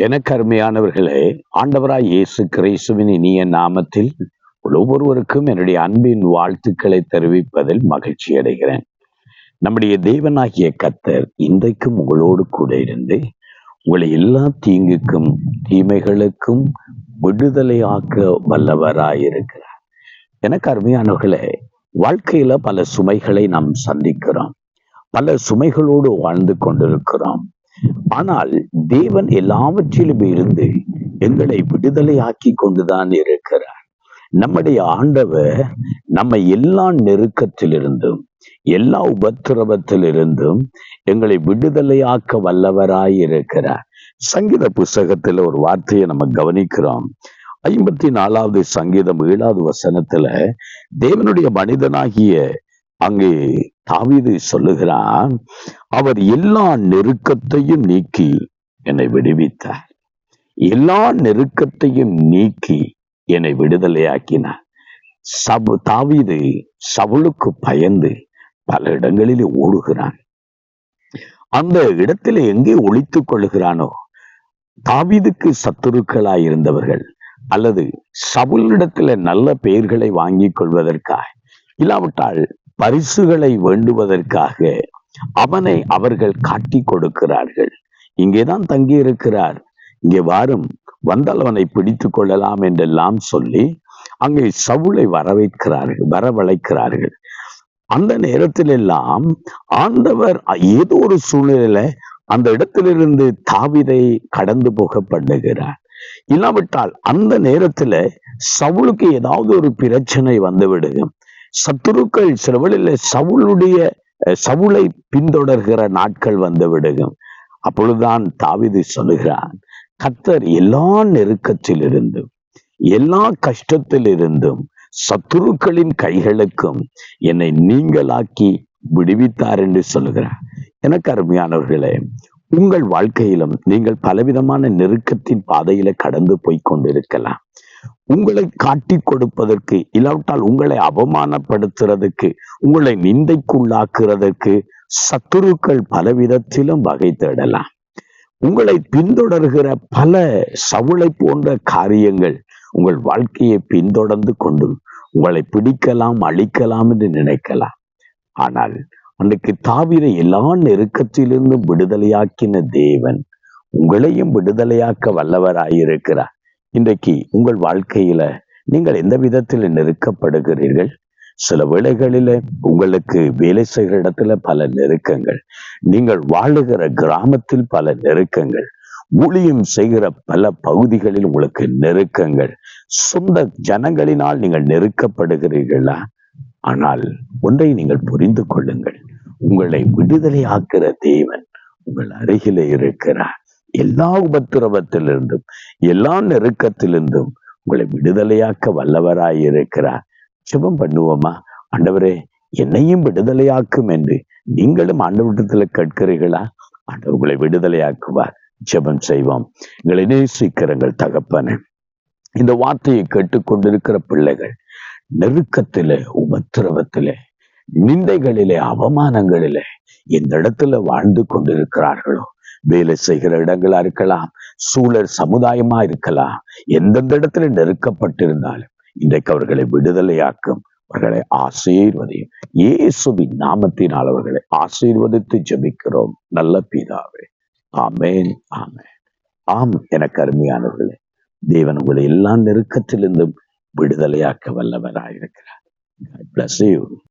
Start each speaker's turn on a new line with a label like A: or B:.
A: எனக்கு அருமையானவர்களே ஆண்டவராய் இயேசு கிரைசுவின் இனிய நாமத்தில் ஒவ்வொருவருக்கும் என்னுடைய அன்பின் வாழ்த்துக்களை தெரிவிப்பதில் மகிழ்ச்சி அடைகிறேன். நம்முடைய தேவனாகிய கத்தர் இன்றைக்கும் உங்களோடு கூட இருந்து உங்களை எல்லா தீங்குக்கும் தீமைகளுக்கும் விடுதலை ஆக்க வல்லவராயிருக்கிறார் எனக்கு அருமையானவர்களே வாழ்க்கையில பல சுமைகளை நாம் சந்திக்கிறோம். பல சுமைகளோடு வாழ்ந்து கொண்டிருக்கிறோம். ஆனால் தேவன் எல்லாவற்றிலும் இருந்து எங்களை விடுதலை ஆக்கி கொண்டுதான் இருக்கிறார். நம்முடைய ஆண்டவர் நம்ம எல்லா நெருக்கத்திலிருந்தும் எல்லா உபத்திரவத்திலிருந்தும் எங்களை விடுதலையாக்க வல்லவராய் இருக்கிறார். சங்கீத புஸ்தகத்துல ஒரு வார்த்தையை நம்ம கவனிக்கிறோம். ஐம்பத்தி நாலாவது சங்கீதம் ஏழாவது வசனத்துல தேவனுடைய மனிதனாகிய அங்கே தாவிது சொல்லுகிறான் அவர் எல்லா நெருக்கத்தையும் நீக்கி என்னை விடுவித்தார். எல்லா நெருக்கத்தையும் நீக்கி என்னை விடுதலையாக்கினார். சபு தாவிது சவுளுக்கு பயந்து பல இடங்களிலே ஓடுகிறான். அந்த இடத்துல எங்கே ஒழித்துக் கொள்ளுகிறானோ தாவிதுக்கு சத்துருக்களாய் இருந்தவர்கள் அல்லது சவுளிடத்துல நல்ல பெயர்களை வாங்கிக் கொள்வதற்காய் இல்லாவிட்டால் பரிசுகளை வேண்டுவதற்காக அவனை அவர்கள் காட்டி கொடுக்கிறார்கள். இங்கேதான் தங்கி இருக்கிறார் இங்கே வாரும் வந்தால் அவனை பிடித்து கொள்ளலாம் என்றெல்லாம் சொல்லி அங்கே சவுளை வரவைக்கிறார்கள் வரவழைக்கிறார்கள். அந்த நேரத்தில் எல்லாம் ஆண்டவர் ஏதோ ஒரு சூழ்நிலையில அந்த இடத்திலிருந்து தாவிதை கடந்து போக பண்ணுகிறார் இல்லாவிட்டால் அந்த நேரத்துல சவுளுக்கு ஏதாவது ஒரு பிரச்சனை வந்துவிடுங்க சத்துருக்கள் சிலவழில் சவுளுடைய சவுளை பின்தொடர்கிற நாட்கள் வந்து விடுகும். அப்பொழுதுதான் தாவிது சொல்லுகிறான் கத்தர் எல்லா நெருக்கத்தில் இருந்தும் எல்லா கஷ்டத்தில் இருந்தும் சத்துருக்களின் கைகளுக்கும் என்னை நீங்களாக்கி விடுவித்தார் என்று சொல்லுகிறார். எனக்கு அருமையானவர்களே உங்கள் வாழ்க்கையிலும் நீங்கள் பலவிதமான நெருக்கத்தின் பாதையில கடந்து போய் கொண்டிருக்கலாம். உங்களை காட்டி கொடுப்பதற்கு இல்லாவிட்டால் உங்களை அவமானப்படுத்துறதுக்கு உங்களை நிந்தைக்குள்ளாக்குறதற்கு சத்துருக்கள் பலவிதத்திலும் வகை தேடலாம். உங்களை பின்தொடர்கிற பல சவுளை போன்ற காரியங்கள் உங்கள் வாழ்க்கையை பின்தொடர்ந்து கொண்டு உங்களை பிடிக்கலாம் அழிக்கலாம் என்று நினைக்கலாம். ஆனால் அன்றைக்கு தாவிர எல்லா நெருக்கத்திலிருந்தும் விடுதலையாக்கின தேவன் உங்களையும் விடுதலையாக்க வல்லவராயிருக்கிறார். இன்றைக்கு உங்கள் வாழ்க்கையில நீங்கள் எந்த விதத்தில் நெருக்கப்படுகிறீர்கள்? சில வேளைகளில உங்களுக்கு வேலை செய்கிற இடத்துல பல நெருக்கங்கள் நீங்கள் வாழுகிற கிராமத்தில் பல நெருக்கங்கள் ஊழியம் செய்கிற பல பகுதிகளில் உங்களுக்கு நெருக்கங்கள் சொந்த ஜனங்களினால் நீங்கள் நெருக்கப்படுகிறீர்களா? ஆனால் ஒன்றை நீங்கள் புரிந்து கொள்ளுங்கள் உங்களை விடுதலை ஆக்கிற தேவன் உங்கள் அருகில இருக்கிறார். எல்லா உபத்திரவத்திலிருந்தும் எல்லா நெருக்கத்திலிருந்தும் உங்களை விடுதலையாக்க வல்லவராய் இருக்கிறார். சுபம் பண்ணுவோமா? ஆண்டவரே என்னையும் விடுதலையாக்கும் என்று நீங்களும் ஆண்டவட்டத்துல கேட்கிறீர்களா? ஆண்டவர் உங்களை விடுதலையாக்குவார். ஜெபம் செய்வோம். எங்களை நேசிக்கிறங்கள் தகப்பன இந்த வார்த்தையை கேட்டுக்கொண்டிருக்கிற பிள்ளைகள் நெருக்கத்தில உபத்திரவத்திலே நிந்தைகளிலே அவமானங்களிலே இந்த இடத்துல வாழ்ந்து கொண்டிருக்கிறார்களோ வேலை செய்கிற இடங்களா இருக்கலாம் சூழல் சமுதாயமா இருக்கலாம் எந்தெந்த இடத்துல நெருக்கப்பட்டிருந்தாலும் இன்றைக்கு அவர்களை விடுதலையாக்கும் அவர்களை ஆசீர்வதையும். இயேசுவின் நாமத்தினால் அவர்களை ஆசீர்வதித்து ஜபிக்கிறோம். நல்ல பிதாவே. ஆமேன் ஆமேன். ஆம் எனக்கு அருமையானவர்களே தேவன் உங்களை எல்லா நெருக்கத்திலிருந்தும் விடுதலையாக்க வல்லவராயிருக்கிறார்.